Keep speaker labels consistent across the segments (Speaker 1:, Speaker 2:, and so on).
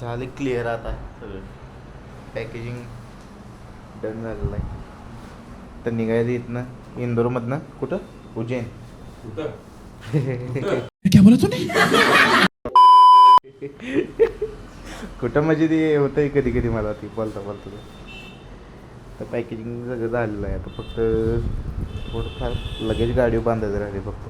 Speaker 1: झाले क्लिअर आता. सगळं. पॅकेजिंग डन झालेलं आहे. तर निघायचं इथनं इंदोरमधनं. कुठं? उज्जैन.
Speaker 2: क्या बोला तूने
Speaker 1: कुठं म्हणजे ते होतंय कधी कधी मला ती बोलता बोलता. ते. तर पॅकेजिंग सगळं झालेलं आहे. आता फक्त थोडंफार लगेच गाडी बांधायचं राहिले फक्त.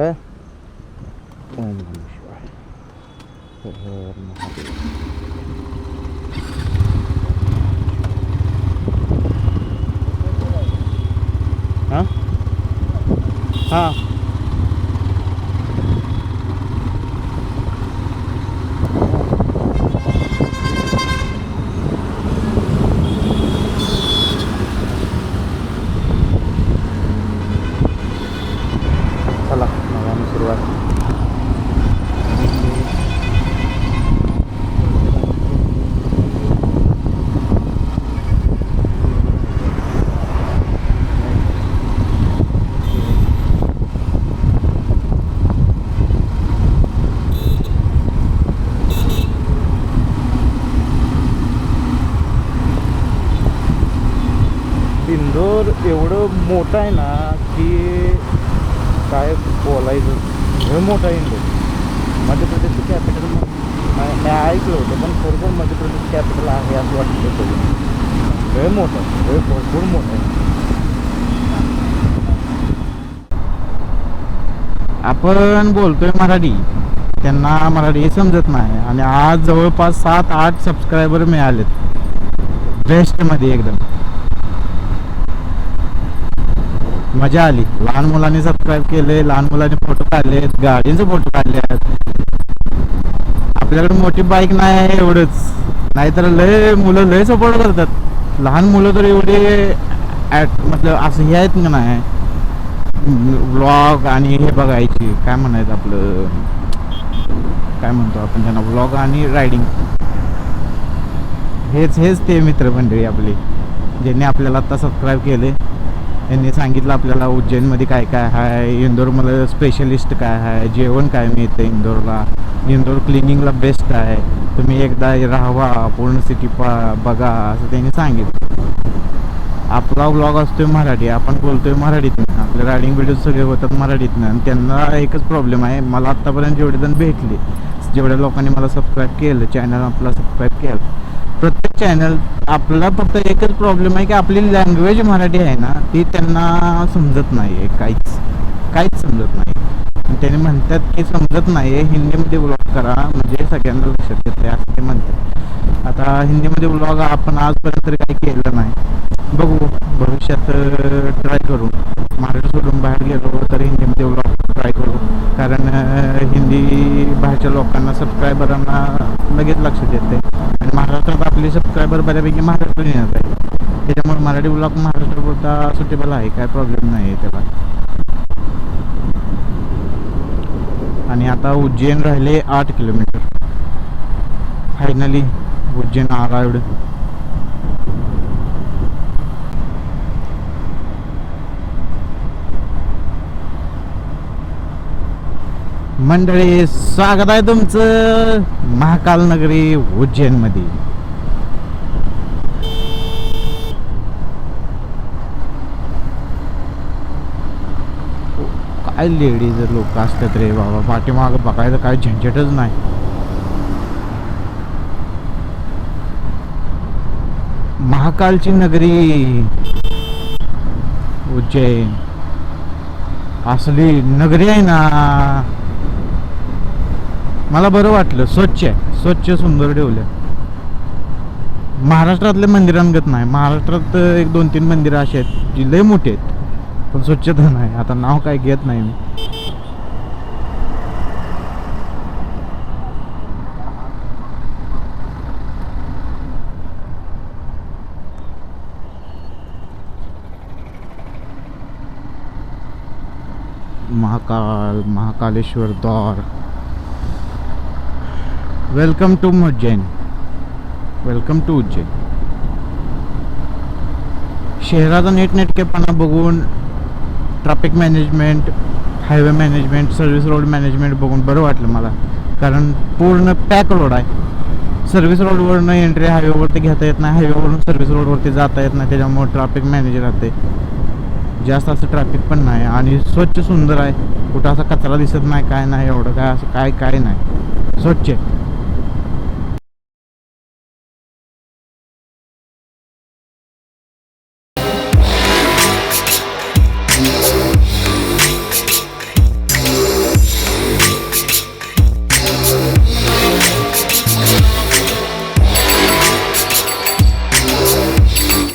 Speaker 1: Ve olmamış. Ha? Ha. घर एवढं मोठं आहे ना की काय बोलायचं? हे मोठं आहे इंदोर मध्य प्रदेशचं कॅपिटल मी ऐकलं होतं पण खरोखर मध्य प्रदेश कॅपिटल आहे असं वाटतं कधी हे मोठं हे भरपूर मोठं आहे.
Speaker 3: आपण बोलतोय मराठी. त्यांना मराठी समजत नाही. आणि आज जवळपास सात आठ सबस्क्रायबर मिळालेत. बेस्टमध्ये एकदम. मजा आली. लहान मुलांनी सबस्क्राईब केले लहान मुलांनी फोटो काढले गाडींचे फोटो काढले. आहेत आपल्याकडे मोठी बाईक नाही आहे एवढंच. नाहीतर लय मुलं लय सपोर्ट करतात. लहान मुलं तर एवढे ॲट मतलब असं हे आहेत का नाही? व्लॉग आणि हे बघायची. काय म्हणायचं आपलं? काय म्हणतो आपण त्यांना? व्लॉग आणि रायडिंग हेच हेच ते मित्रमंडळी आपली ज्यांनी आपल्याला आता सबस्क्राईब केले. यांनी सांगितलं आपल्याला उज्जैनमध्ये काय काय आहे इंदोरमध्ये स्पेशलिस्ट काय आहे जेवण काय मिळतं इंदोरला इंदोर क्लिनिंगला बेस्ट आहे. तुम्ही एकदा राहावा पूर्ण सिटी पा बघा असं त्यांनी सांगितलं. आपला ब्लॉग असतोय मराठी आपण बोलतोय मराठीतनं. आपले रायडिंग व्हिडिओ सगळे होतात मराठीतनं. आणि त्यांना एकच प्रॉब्लेम आहे मला आत्तापर्यंत जेवढे जण भेटले जेवढ्या लोकांनी मला सबस्क्राईब केलं चॅनल आपला सबस्क्राईब केलं प्रत्येक चॅनल आपला फक्त एकच प्रॉब्लेम आहे की आपली लँग्वेज मराठी आहे ना ती त्यांना समजत नाही आहे काहीच काहीच समजत नाही त्याने म्हणतात की समजत नाही आहे हिंदीमध्ये व्लॉग करा म्हणजे सगळ्यांना लक्षात येते असं ते म्हणतात. आता हिंदीमध्ये ब्लॉग आपण आजपर्यंत तरी काही केलं नाही. बघू भविष्यात ट्राय करू. महाराष्ट्र सोडून बाहेर गेलो तर हिंदीमध्ये ब्लॉग ट्राय करू. कारण हिंदी बाहेरच्या लोकांना सबस्क्रायबरांना लगेच लक्ष देते आणि महाराष्ट्रात आपले सबस्क्रायबर बऱ्यापैकी महाराष्ट्रात येणार आहे. त्याच्यामुळे मराठी ब्लॉग महाराष्ट्रपुरता सुटेबल आहे. काय प्रॉब्लेम नाही आहे त्याला. आणि आता उज्जैन राहिले आठ किलोमीटर. फायनली उज्जैन अरावड मंडळी स्वागत आहे तुमचं महाकाल नगरी उज्जैनमध्ये काय लेडीज लोक असतात रे बाबा पाठीमाग बघायचं काय झंझटच नाही. महाकालची नगरी उज्जैन. असली नगरी आहे ना. मला बरं वाटलं. स्वच्छ आहे. स्वच्छ सुंदर ठेवलं महाराष्ट्रातले मंदिरांगत नाही. महाराष्ट्रात एक दोन तीन मंदिरं अशी आहेत जी लय मोठी आहेत. पण स्वच्छता नाही. आता नाव काय घेत नाही मी. महाकाल महाकालेश्वर द्वार. Welcome to Ujjain welcome to Ujjain शहराचा नीटनेटकेपणा बघून traffic management highway management service road management बघून बरं वाटलं मला. कारण पूर्ण पॅक रोड आहे. सर्व्हिस रोडवरनं एंट्री हायवेवरती घेता येत नाही. हायवेवरून सर्व्हिस रोडवरती जाता येत नाही. त्याच्यामुळे ट्रॅफिक मॅनेज राहते. जास्त असं ट्रॅफिक पण नाही. आणि स्वच्छ सुंदर आहे. कुठं असा कचरा दिसत नाही काय नाही एवढं काय असं काय काय नाही. स्वच्छ आहे.